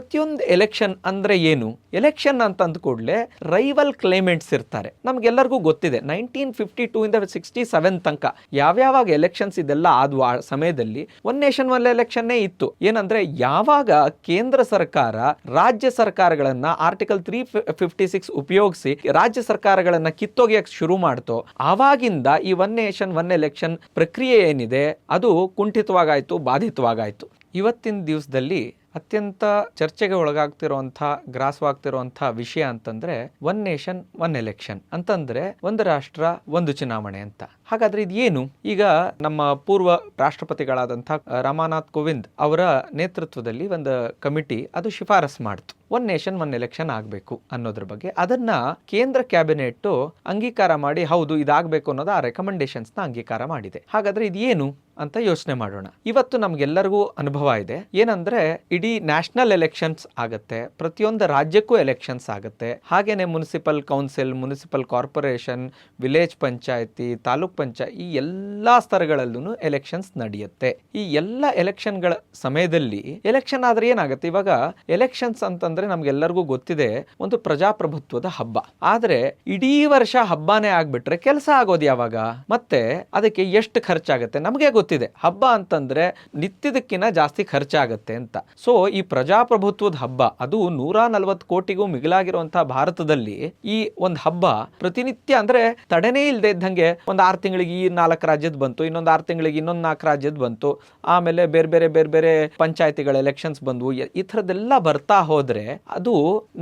ಪ್ರತಿಯೊಂದು ಎಲೆಕ್ಷನ್ ಅಂದ್ರೆ ಏನು? ಎಲೆಕ್ಷನ್ ಅಂತ ಕೂಡಲೇ ರೈವಲ್ ಕ್ಲೈಮೆಂಟ್ಸ್ ಇರ್ತಾರೆ. ನಮ್ಗೆಲ್ಲರಿಗೂ ಗೊತ್ತಿದೆ ನೈನ್ಟೀನ್ ಫಿಫ್ಟಿ ಟೂ ಇಂದ ಸಿಕ್ಸ್ಟಿ ಸೆವೆನ್ ತನಕ ಯಾವ್ಯಾವಾಗ ಎಲೆಕ್ಷನ್ಸ್ ಇದೆಲ್ಲ ಆದ ಸಮಯದಲ್ಲಿ ಒನ್ ನೇಷನ್ ಒನ್ ಎಲೆಕ್ಷನ್ನೇ ಇತ್ತು. ಏನಂದ್ರೆ ಯಾವಾಗ ಕೇಂದ್ರ ಸರ್ಕಾರ ರಾಜ್ಯ ಸರ್ಕಾರಗಳನ್ನ ಆರ್ಟಿಕಲ್ ತ್ರೀ ಫಿಫ್ಟಿ ಸಿಕ್ಸ್ ಉಪಯೋಗಿಸಿ ರಾಜ್ಯ ಸರ್ಕಾರಗಳನ್ನ ಕಿತ್ತೊಗೆಯಕ್ಕೆ ಶುರು ಮಾಡ್ತೋ, ಆವಾಗಿಂದ ಈ ಒನ್ ನೇಷನ್ ಒನ್ ಎಲೆಕ್ಷನ್ ಪ್ರಕ್ರಿಯೆ ಏನಿದೆ, ಅದು ಕುಂಠಿತವಾಗಾಯ್ತು, ಬಾಧಿತವಾಗಾಯ್ತು. ಇವತ್ತಿನ ದಿವಸದಲ್ಲಿ ಅತ್ಯಂತ ಚರ್ಚೆಗೆ ಒಳಗಾಗ್ತಿರುವಂಥ, ಗ್ರಾಸವಾಗ್ತಿರುವಂಥ ವಿಷಯ ಅಂತಂದ್ರೆ ಒನ್ ನೇಷನ್ ಒನ್ ಎಲೆಕ್ಷನ್ ಅಂತಂದ್ರೆ, ಒಂದು ರಾಷ್ಟ್ರ, ಒಂದು ಚುನಾವಣೆ ಅಂತ. ಹಾಗಾದ್ರೆ ಇದು ಏನು ಈಗ ನಮ್ಮ ಪೂರ್ವ ರಾಷ್ಟ್ರಪತಿಗಳಾದಂಥ ರಾಮನಾಥ್ ಕೋವಿಂದ್ ಅವರ ನೇತೃತ್ವದಲ್ಲಿ ಒಂದು ಕಮಿಟಿ ಅದು ಶಿಫಾರಸ್ ಮಾಡ್ತು. ಒನ್ ನೇಷನ್, ಒನ್ ಎಲೆಕ್ಷನ್ ಆಗಬೇಕು ಅನ್ನೋದ್ರ ಬಗ್ಗೆ. ಅದನ್ನ ಕೇಂದ್ರ ಕ್ಯಾಬಿನೆಟ್ ಅಂಗೀಕಾರ ಮಾಡಿ, ಹೌದು, ಇದಾಗಬೇಕು ಅನ್ನೋದು ಆ ರೆಕಮೆಂಡೇಶನ್ಸ್ನ ಅಂಗೀಕಾರ ಮಾಡಿದೆ. ಹಾಗಾದ್ರೆ ಇದು ಏನು ಅಂತ ಯೋಚನೆ ಮಾಡೋಣ. ಇವತ್ತು ನಮ್ಗೆಲ್ಲರಿಗೂ ಅನುಭವ ಇದೆ. ಏನಂದ್ರೆ, ಇಡೀ ನ್ಯಾಷನಲ್ ಎಲೆಕ್ಷನ್ಸ್ ಆಗುತ್ತೆ, ಪ್ರತಿಯೊಂದು ರಾಜ್ಯಕ್ಕೂ ಎಲೆಕ್ಷನ್ಸ್ ಆಗುತ್ತೆ. ಹಾಗೇನೆ municipal council, municipal corporation, village ಪಂಚಾಯತಿ, ತಾಲೂಕ್ ಪಂಚಾಯತ್ ಈ ಎಲ್ಲಾ ಸ್ತರಗಳಲ್ಲೂ ಎಲೆಕ್ಷನ್ಸ್ ನಡೆಯುತ್ತೆ. ಈ ಎಲ್ಲ ಎಲೆಕ್ಷನ್ಗಳ ಸಮಯದಲ್ಲಿ ಎಲೆಕ್ಷನ್ ಆದ್ರೆ ಏನಾಗುತ್ತೆ? ಇವಾಗ ಎಲೆಕ್ಷನ್ಸ್ ಅಂತಂದ್ರೆ ನಮ್ಗೆಲ್ಲರಿಗೂ ಗೊತ್ತಿದೆ, ಒಂದು ಪ್ರಜಾಪ್ರಭುತ್ವದ ಹಬ್ಬ. ಆದ್ರೆ ಇಡೀ ವರ್ಷ ಹಬ್ಬನೇ ಆಗ್ಬಿಟ್ರೆ ಕೆಲಸ ಆಗೋದು ಯಾವಾಗ? ಮತ್ತೆ ಅದಕ್ಕೆ ಎಷ್ಟು ಖರ್ಚಾಗುತ್ತೆ? ನಮಗೆ ಗೊತ್ತಿದೆ. ಹಬ್ಬ ಅಂತಂದ್ರೆ ನಿತ್ಯದಕ್ಕಿಂತ ಜಾಸ್ತಿ ಖರ್ಚಾಗತ್ತೆ ಅಂತ. ಸೊ ಈ ಪ್ರಜಾಪ್ರಭುತ್ವದ ಹಬ್ಬ, ಅದು ನೂರ ನಲ್ವತ್ತು ಕೋಟಿಗೂ ಮಿಗಿಲಾಗಿರುವಂತಹ ಭಾರತದಲ್ಲಿ ಈ ಒಂದು ಹಬ್ಬ ಪ್ರತಿನಿತ್ಯ ಅಂದ್ರೆ ತಡೆನೇ ಇಲ್ಲದೆ ಇದ್ದಂಗೆ ಒಂದು ಆರು ತಿಂಗಳಿಗೆ ಈ ನಾಲ್ಕು ರಾಜ್ಯದ ಬಂತು, ಇನ್ನೊಂದು ಆರು ತಿಂಗಳಿಗೆ ಇನ್ನೊಂದು ನಾಲ್ಕು ರಾಜ್ಯದ ಬಂತು, ಆಮೇಲೆ ಬೇರೆ ಬೇರೆ ಬೇರೆ ಬೇರೆ ಪಂಚಾಯತಿಗಳ ಎಲೆಕ್ಷನ್ಸ್ ಬಂದವು ಈ ಥರದ್ದೆಲ್ಲ ಬರ್ತಾ ಹೋದ್ರೆ ಅದು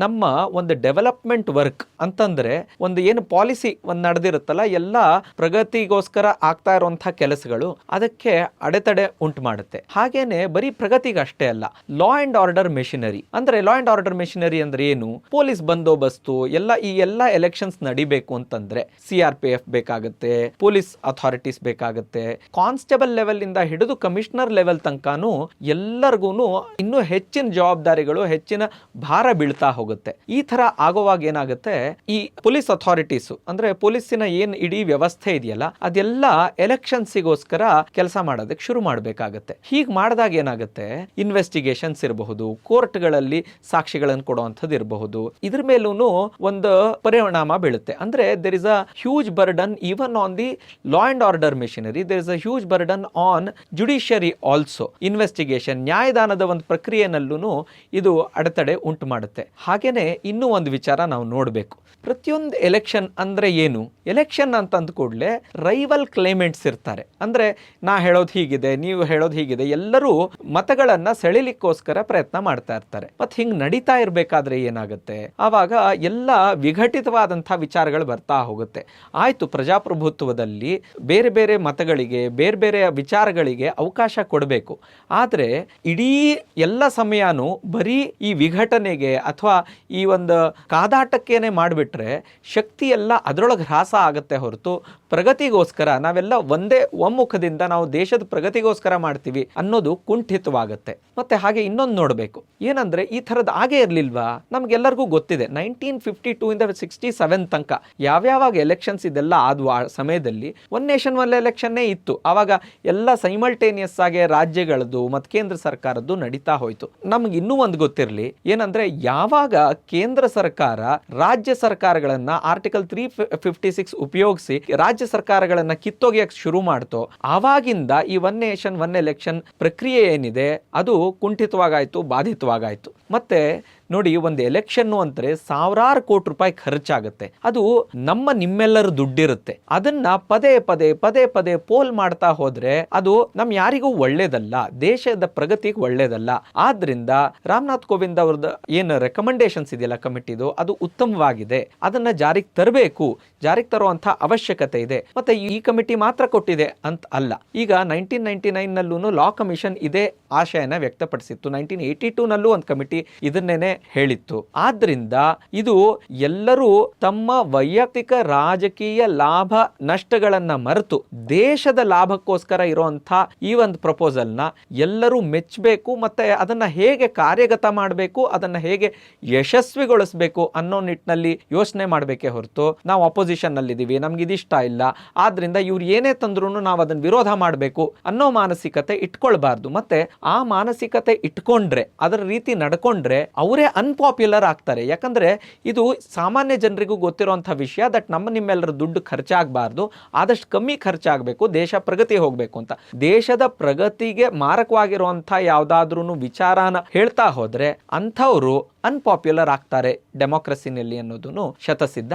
ನಮ್ಮ ಒಂದು ಡೆವಲಪ್ಮೆಂಟ್ ವರ್ಕ್ ಅಂತಂದ್ರೆ ಒಂದು ಏನು ಪಾಲಿಸಿ ಒಂದು ನಡೆದಿರುತ್ತಲ್ಲ, ಎಲ್ಲ ಪ್ರಗತಿಗೋಸ್ಕರ ಆಗ್ತಾ ಇರುವಂತಹ ಕೆಲಸಗಳು ಅದಕ್ಕೆ ಅಡೆತಡೆ ಉಂಟು ಮಾಡುತ್ತೆ. ಹಾಗೇನೆ ಬರೀ ಪ್ರಗತಿಗಷ್ಟೇ ಅಲ್ಲ ಲಾ ಅಂಡ್ ಆರ್ಡರ್ ಮೆಷಿನರಿ ಅಂದ್ರೆ ಲಾ ಅಂಡ್ ಆರ್ಡರ್ ಮೆಷಿನರಿ ಅಂದ್ರೆ ಏನು? ಪೊಲೀಸ್ ಬಂದೋಬಸ್ತು, ಎಲ್ಲ ಈ ಎಲ್ಲ ಎಲೆಕ್ಷನ್ಸ್ ನಡಿಬೇಕು ಅಂತಂದ್ರೆ ಸಿ ಆರ್ ಪಿ ಎಫ್ ಬೇಕಾಗುತ್ತೆ, ಪೊಲೀಸ್ ಅಥಾರಿಟೀಸ್ ಬೇಕಾಗುತ್ತೆ. ಕಾನ್ಸ್ಟೇಬಲ್ ಲೆವೆಲ್ ಇಂದ ಹಿಡಿದು ಕಮಿಷನರ್ ಲೆವೆಲ್ ತನಕನೂ ಎಲ್ಲರಿಗೂ ಇನ್ನೂ ಹೆಚ್ಚಿನ ಜವಾಬ್ದಾರಿಗಳು, ಹೆಚ್ಚಿನ ಭಾರ ಬೀಳ್ತಾ ಹೋಗುತ್ತೆ. ಈ ತರ ಆಗೋವಾಗ ಏನಾಗುತ್ತೆ, ಈ ಪೊಲೀಸ್ ಅಥಾರಿಟೀಸ್, ಅಂದ್ರೆ ಪೊಲೀಸಿನ ಏನ್ ಇಡೀ ವ್ಯವಸ್ಥೆ ಇದೆಯಲ್ಲ, ಅದೆಲ್ಲ ಎಲೆಕ್ಷನ್ಸಿಗೋಸ್ಕರ ಕೆಲಸ ಮಾಡೋದಕ್ಕೆ ಶುರು ಮಾಡಬೇಕಾಗತ್ತೆ. ಹೀಗೆ ಮಾಡಿದಾಗ ಏನಾಗುತ್ತೆ ಇನ್ವೆಸ್ಟಿಗೇಷನ್ಸ್ ಇರಬಹುದು ಕೋರ್ಟ್ಗಳಲ್ಲಿ ಸಾಕ್ಷಿಗಳನ್ನು ಕೊಡುವಂಥದ್ದು ಇರಬಹುದು. ಇದ್ರ ಮೇಲೂ ಒಂದು ಪರಿಣಾಮ ಬೀಳುತ್ತೆ. ಅಂದ್ರೆ there is a huge burden even on the law and order machinery there is a huge burden on judiciary also investigation ನ್ಯಾಯದಾನದ ಒಂದು ಪ್ರಕ್ರಿಯೆನಲ್ಲೂ ಇದು ಅಡೆತಡೆ ಉಂಟು ಮಾಡುತ್ತೆ. ಹಾಗೇನೆ ಇನ್ನೂ ಒಂದು ವಿಚಾರ ನಾವು ನೋಡಬೇಕು. ಪ್ರತಿಯೊಂದು ಎಲೆಕ್ಷನ್ ಅಂದ್ರೆ ಏನು? ಎಲೆಕ್ಷನ್ ಅಂತ ಅಂದ ಕೂಡಲೇ ರೈವಲ್ ಕ್ಲೈಮೆಂಟ್ಸ್ ಇರ್ತಾರೆ. ಅಂದ್ರೆ ನಾ ಹೇಳೋದು ಹೀಗಿದೆ, ನೀವು ಹೇಳೋದು ಹೀಗಿದೆ, ಎಲ್ಲರೂ ಮತಗಳನ್ನ ಸೆಳಿಲಿಕ್ಕೋಸ್ಕರ ಪ್ರಯತ್ನ ಮಾಡ್ತಾ ಇರ್ತಾರೆ. ಮತ್ತೆ ಹಿಂಗೆ ನಡೀತಾ ಇರಬೇಕಾದ್ರೆ ಏನಾಗುತ್ತೆ? ಆವಾಗ ಎಲ್ಲ ವಿಘಟಿತವಾದಂಥ ವಿಚಾರಗಳು ಬರ್ತಾ ಹೋಗುತ್ತೆ. ಆಯಿತು ಪ್ರಜಾಪ್ರಭುತ್ವದಲ್ಲಿ. ಬೇರೆ ಬೇರೆ ಮತಗಳಿಗೆ, ಬೇರೆ ಬೇರೆ ವಿಚಾರಗಳಿಗೆ ಅವಕಾಶ ಕೊಡಬೇಕು. ಆದರೆ ಇಡೀ ಎಲ್ಲ ಸಮಯನೂ ಬರೀ ಈ ವಿಘಟನೆಗೆ ಅಥವಾ ಈ ಒಂದು ಕಾದಾಟಕ್ಕೇನೆ ಮಾಡಿಬಿಟ್ರೆ ಶಕ್ತಿ ಎಲ್ಲ ಅದರೊಳಗೆ ಹ್ರಾಸ ಆಗುತ್ತೆ ಹೊರತು ಪ್ರಗತಿಗೋಸ್ಕರ ನಾವೆಲ್ಲ ಒಂದೇ ಒಮ್ಮುಖದಿಂದ ನಾವು ದೇಶದ ಪ್ರಗತಿಗೋಸ್ಕರ ಮಾಡ್ತೀವಿ ಅನ್ನೋದು ಕುಂಠಿತವಾಗುತ್ತೆ. ಮತ್ತೆ ಹಾಗೆ ಇನ್ನೊಂದು ನೋಡಬೇಕು. ಏನಂದ್ರೆ ಈ ಥರದ್ದು ಆಗೇ ಇರಲಿಲ್ವಾ? ನಮ್ಗೆಲ್ಲರಿಗೂ ಗೊತ್ತಿದೆ. ನೈನ್ಟೀನ್ ಫಿಫ್ಟಿ ಟೂ ಇಂದ ಸಿಕ್ಸ್ಟಿ ಸೆವೆನ್ ತನಕ ಯಾವ್ಯಾವಾಗ ಎಲೆಕ್ಷನ್ಸ್ ಇದೆಲ್ಲ ಆದ್ವು ಆ ಸಮಯದಲ್ಲಿ, ಒನ್ ನೇಷನ್ ಒನ್ ಎಲೆಕ್ಷನ್ನೇ ಇತ್ತು. ಆವಾಗ ಎಲ್ಲ ಸೈಮಲ್ಟೇನಿಯಸ್ ಆಗಿ ರಾಜ್ಯಗಳದ್ದು ಮತ್ತು ಕೇಂದ್ರ ಸರ್ಕಾರದ್ದು ನಡೀತಾ ಹೋಯ್ತು. ನಮ್ಗೆ ಇನ್ನೂ ಒಂದು ಗೊತ್ತಿರಲಿ, ಏನಂದ್ರೆ ಯಾವಾಗ ಕೇಂದ್ರ ಸರ್ಕಾರ ರಾಜ್ಯ ಸರ್ಕಾರಗಳನ್ನ ಆರ್ಟಿಕಲ್ ತ್ರೀ ಫಿಫ್ಟಿ ಸಿಕ್ಸ್ ಉಪಯೋಗಿಸಿ ರಾಜ್ಯ ಸರ್ಕಾರಗಳನ್ನ ಕಿತ್ತೊಗೆಯಕ್ಕೆ ಶುರು ಮಾಡ್ತೋ. ಆವಾಗಿಂದ ಈ ಒನ್ ನೇಷನ್ ಒನ್ ಎಲೆಕ್ಷನ್ ಪ್ರಕ್ರಿಯೆ ಏನಿದೆ, ಅದು ಕುಂಠಿತವಾಗಾಯ್ತು, ಬಾಧಿತವಾಗಾಯ್ತು. ಮತ್ತೆ ನೋಡಿ, ಒಂದು ಎಲೆಕ್ಷನ್ ಅಂದರೆ ಸಾವಿರಾರು ಕೋಟಿ ರೂಪಾಯಿ ಖರ್ಚಾಗುತ್ತೆ. ಅದು ನಮ್ಮ ನಿಮ್ಮೆಲ್ಲರ ದುಡ್ಡಿರುತ್ತೆ. ಅದನ್ನ ಪದೇ ಪದೇ ಪದೇ ಪದೇ ಪೋಲ್ ಮಾಡ್ತಾ ಹೋದ್ರೆ ಅದು ನಮ್ ಯಾರಿಗೂ ಒಳ್ಳೇದಲ್ಲ, ದೇಶದ ಪ್ರಗತಿಗೆ ಒಳ್ಳೇದಲ್ಲ. ಆದ್ರಿಂದ ರಾಮನಾಥ್ ಕೋವಿಂದ್ ಅವ್ರದ್ದು ಏನು ರೆಕಮೆಂಡೇಶನ್ಸ್ ಇದೆಯಲ್ಲ ಕಮಿಟಿದು, ಅದು ಉತ್ತಮವಾಗಿದೆ. ಅದನ್ನ ಜಾರಿಗೆ ತರಬೇಕು, ಜಾರಿಗೆ ತರುವಂತ ಅವಶ್ಯಕತೆ ಇದೆ. ಮತ್ತೆ ಈ ಕಮಿಟಿ ಮಾತ್ರ ಕೊಟ್ಟಿದೆ ಅಂತ ಅಲ್ಲ. ಈಗ ನೈನ್ಟೀನ್ ನೈನ್ಟಿ ನೈನ್ ನಲ್ಲೂ ಲಾ ಕಮಿಷನ್ ಇದೇ ಆಶಯನ ವ್ಯಕ್ತಪಡಿಸಿತ್ತು. ನೈನ್ಟೀನ್ ಏಯ್ಟಿ ಟೂ ನಲ್ಲೂ ಒಂದು ಕಮಿಟಿ ಇದನ್ನೇನೆ ಹೇಳಿತ್ತು. ಆದ್ರಿಂದ ಇದು ಎಲ್ಲರೂ ತಮ್ಮ ವೈಯಕ್ತಿಕ ರಾಜಕೀಯ ಲಾಭ ನಷ್ಟಗಳನ್ನ ಮರೆತು ದೇಶದ ಲಾಭಕ್ಕೋಸ್ಕರ ಇರುವಂತ ಈ ಒಂದು ಪ್ರಪೋಸಲ್ನ ಎಲ್ಲರೂ ಮೆಚ್ಚಬೇಕು ಮತ್ತೆ ಅದನ್ನ ಹೇಗೆ ಕಾರ್ಯಗತ ಮಾಡಬೇಕು, ಅದನ್ನ ಹೇಗೆ ಯಶಸ್ವಿಗೊಳಿಸಬೇಕು ಅನ್ನೋ ನಿಟ್ಟಿನಲ್ಲಿ ಯೋಚನೆ ಮಾಡಬೇಕೇ ಹೊರತು ನಾವು ಅಪೋಸಿಷನ್ ನಲ್ಲಿದ್ದೀವಿ ನಮ್ಗೆ ಇದಿಷ್ಟ ಇಲ್ಲ, ಆದ್ರಿಂದ ಇವ್ರು ಏನೇ ತಂದ್ರು ನಾವು ಅದನ್ನ ವಿರೋಧ ಮಾಡಬೇಕು ಅನ್ನೋ ಮಾನಸಿಕತೆ ಇಟ್ಕೊಳ್ಬಾರ್ದು. ಮತ್ತೆ ಆ ಮಾನಸಿಕತೆ ಇಟ್ಕೊಂಡ್ರೆ, ಅದರ ರೀತಿ ನಡ್ಕೊಂಡ್ರೆ, ಅವರೇ ಅನ್ಪಾಪ್ಯುಲರ್ ಆಗ್ತಾರೆ. ಯಾಕಂದರೆ ಇದು ಸಾಮಾನ್ಯ ಜನರಿಗೂ ಗೊತ್ತಿರುವಂಥ ವಿಷಯ, ದಟ್ ನಮ್ಮ ನಿಮ್ಮೆಲ್ಲರ ದುಡ್ಡು ಖರ್ಚಾಗಬಾರ್ದು, ಆದಷ್ಟು ಕಮ್ಮಿ ಖರ್ಚಾಗಬೇಕು, ದೇಶ ಪ್ರಗತಿ ಹೋಗಬೇಕು ಅಂತ. ದೇಶದ ಪ್ರಗತಿಗೆ ಮಾರಕವಾಗಿರುವಂಥ ಯಾವುದಾದ್ರೂ ವಿಚಾರನ ಹೇಳ್ತಾ ಹೋದರೆ ಅಂಥವರು ಅನ್ಪಾಪ್ಯುಲರ್ ಆಗ್ತಾರೆ ಡೆಮೋಕ್ರಸಿನಲ್ಲಿ ಅನ್ನೋದನ್ನು ಶತಸಿದ್ಧ.